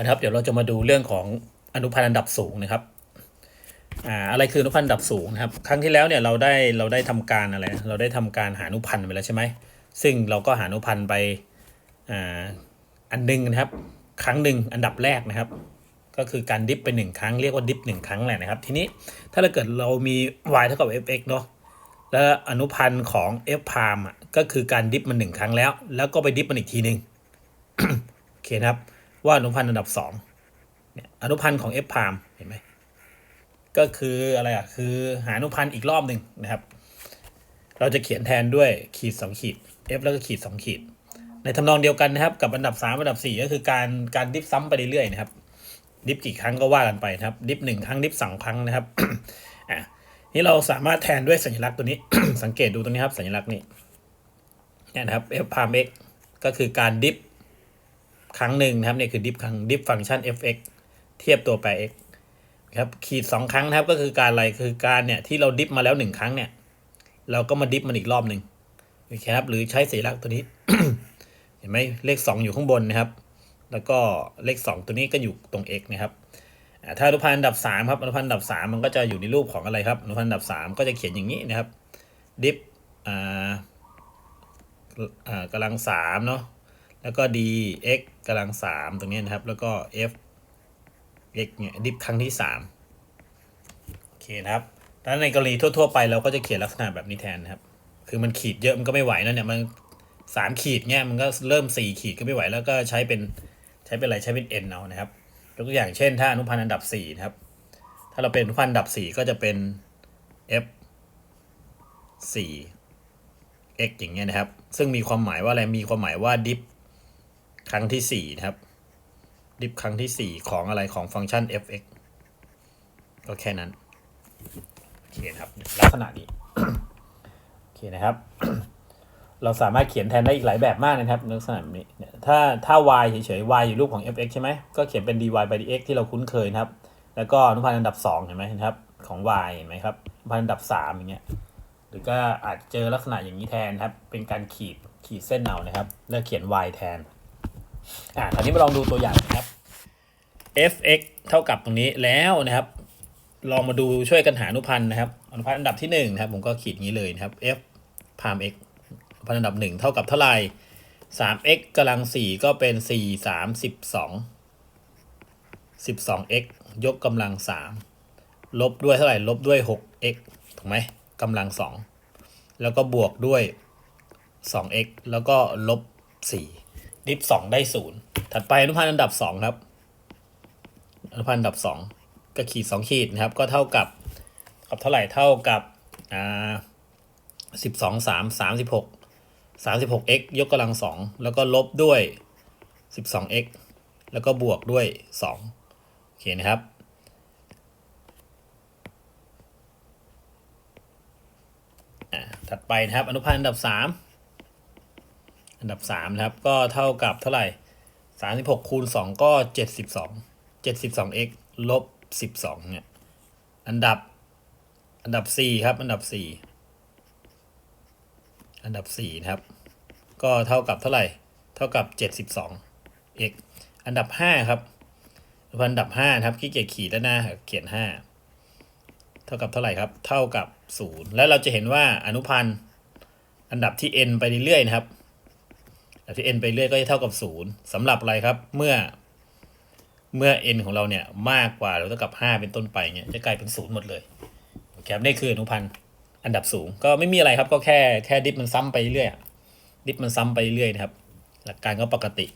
นะครับ เดี๋ยวเราจะมาดูเรื่องของอนุพันธ์อันดับสูงนะครับอ่าอะไรคืออนุพันธ์อันดับสูงนะครับ ครั้งที่แล้วเนี่ยเราได้เราได้ทำการอะไร เราได้ทำการหาอนุพันธ์ไปแล้วใช่ไหมซึ่งเราก็หาอนุพันธ์ไปอ่าอันหนึงนะครับ ครั้งหนึ่งอันดับแรกนะครับ ก็คือการดิฟไปหนึ่งครั้งเรียกว่าดิฟหนึ่งครั้งแหละนะครับ ทีนี้ถ้าเราเกิดเรามี y เท่ากับ fx เนาะแล้วอนุพันธ์ของ f prime อะก็คือการดิฟมันหนึ่งครั้งแล้ว แล้วก็ไปดิฟมันอีกทีหนึ่งโอเคนะครับ ว่าอนุพันธ์อันดับสองเนี่ยอนุพันธ์ของ f prime เห็นไหมก็คืออะไรอะคือหาอนุพันธ์อีกรอบหนึ่งนะครับ เราจะเขียนแทนด้วยขีดสองขีด f แล้วก็ขีดสองขีด ในทำนองเดียวกันนะครับ กับอันดับสามอันดับสี่ก็คือการการดิฟซ้ำไปเรื่อยๆนะครับ ดิฟกี่ครั้งก็ว่ากันไปนะครับ ดิฟหนึ่งครั้งดิฟสองครั้งนะครับอะนี่เราสามารถแทนด้วยสัญลักษณ์ตัวนี้ สังเกตดูตรงนี้ครับ สัญลักษณ์นี้เนี่ยนะครับ f prime x ก็คือการดิฟ ครั้งหนึ่งนะครับเนี่ยคือดิฟครั้งดิฟฟังก์ชัน fx เทียบตัวแปร x ครับขีดสองครั้งนะครับก็คือการอะไรคือการเนี่ยที่เราดิฟมาแล้วหนึ่งครั้งเนี่ยเราก็มาดิฟมันอีกรอบหนึ่งโอเคครับหรือใช้สัญลักษณ์ตัวนี้ เห็นไหมเลขสองอยู่ข้างบนนะครับ แล้วก็เลข 2 ตัวนี้ก็อยู่ตรง x นะครับถ้าอนุพันธ์อันดับ3ครับอนุพันธ์อันดับ 3 มันก็จะอยู่ในรูปของอะไรครับอนุพันธ์อันดับ 3 ก็จะเขียนอย่างนี้นะครับดิฟอ่าอ่ากำลัง3เนาะ แล้วก็ d x กำลัง3ตรงนี้นะครับ แล้วก็ f x เนี่ยดิฟครั้งที่3โอเคนะครับแล้วในกรณีทั่ว ๆ ไปเราก็จะเขียนลักษณะแบบนี้แทนนะครับ คือมันขีดเยอะมันก็ไม่ไหวนะเนี่ยมันสามขีดเนี่ยมันก็เริ่มสี่ขีดก็ไม่ไหวแล้วก็ใช้เป็นใช้เป็นอะไรใช้เป็น n เอานะครับยกตัวอย่างเช่น ถ้าอนุพันธ์อันดับสี่นะครับ ถ้าเราเป็นอนุพันธ์อันดับสี่ก็จะเป็น f สี่ x อย่างเงี้ยนะครับ ซึ่งมีความหมายว่าอะไรมีความหมายว่าดิฟ ครั้งที่สี่นะครับ ดิฟครั้งที่สี่ของอะไรของฟังก์ชัน f(x) ก็แค่นั้น โอเคครับ ลักษณะนี้ โอเคนะครับ เราสามารถเขียนแทนได้อีกหลายแบบมากนะครับ ลักษณะแบบนี้เนี่ยถ้าถ้า y เฉยๆ y อยู่รูปของ f(x) ใช่ไหม ก็เขียนเป็น dy by dx ที่เราคุ้นเคยนะครับ แล้วก็อนุพันธ์อันดับ 2 เห็นไหมครับ ของ y เห็นไหมครับอนุพันธ์อันดับ 3 อย่างเงี้ย หรือก็อาจเจอลักษณะอย่างนี้แทนครับ เป็นการขีดขีดเส้นเอานะครับ แล้วเขียน y แทน อ่าคราวนี้มาลองดูตัวอย่างนะครับ f(x) เท่ากับตรงนี้แล้วนะครับ ลองมาดูช่วยกันหาอนุพันธ์นะครับ อนุพันธ์อันดับที่หนึ่งนะครับ ผมก็ขีดงนี้เลยนะครับ f พาม x อนุพันธ์อันดับหนึ่งเท่ากับเท่าไหร่สาม x กำลังสี่ก็เป็นสี่สามสิบสองสิบสอง x ยกกำลังสามลบด้วยเท่าไหร่ ลบด้วยหก x ถูกไหมกำลังสองแล้วก็บวกด้วยสอง x แล้วก็ลบสี่ ดิฟสองได้ศูนย์ถัดไปอนุพันธ์อันดับสองครับ อนุพันธ์อันดับสองก็ขีดสองขีดนะครับ ก็เท่ากับกับเท่าไหร่เท่ากับอ่าสิบสองสามสามสิบหกสามสิบหก x ยกกำลังสองแล้วก็ลบด้วยสิบสอง x แล้วก็บวกด้วยสองโอเคนะครับอ่าถัดไปนะครับ อนุพันธ์อันดับสาม อันดับสามนะครับ ก็เท่ากับเท่าไหร่สามสิบหกคูณสองก็เจ็ดสิบสองเจ็ดสิบสอง x ลบสิบสองเนี่ย อันดับ อันดับสี่ครับ อันดับสี่อันดับสี่นะครับ ก็เท่ากับเท่าไหร่ เท่ากับเจ็ดสิบสอง x อันดับห้าครับอันดับห้านะครับขี้เกียจขีดแล้วนะเขียนห้าเท่ากับเท่าไหร่ครับ เท่ากับศูนย์แล้วเราจะเห็นว่าอนุพันธ์อันดับที่ n ไปเรื่อยๆนะครับ ที่ n ไปเรื่อยก็จะเท่ากับศูนย์สำหรับอะไรครับ เมื่อ เมื่อ n ของเราเนี่ยมากกว่าหรือเท่ากับ 5 เป็นต้นไปเนี่ยจะกลายเป็นศูนย์หมดเลยโอเคครับนี่คืออนุพันธ์อันดับสูงก็ไม่มีอะไรครับ ก็แค่แค่ดิฟมันซ้ำไปเรื่อยดิฟมันซ้ำไปเรื่อยนะครับ หลักการก็ปกติ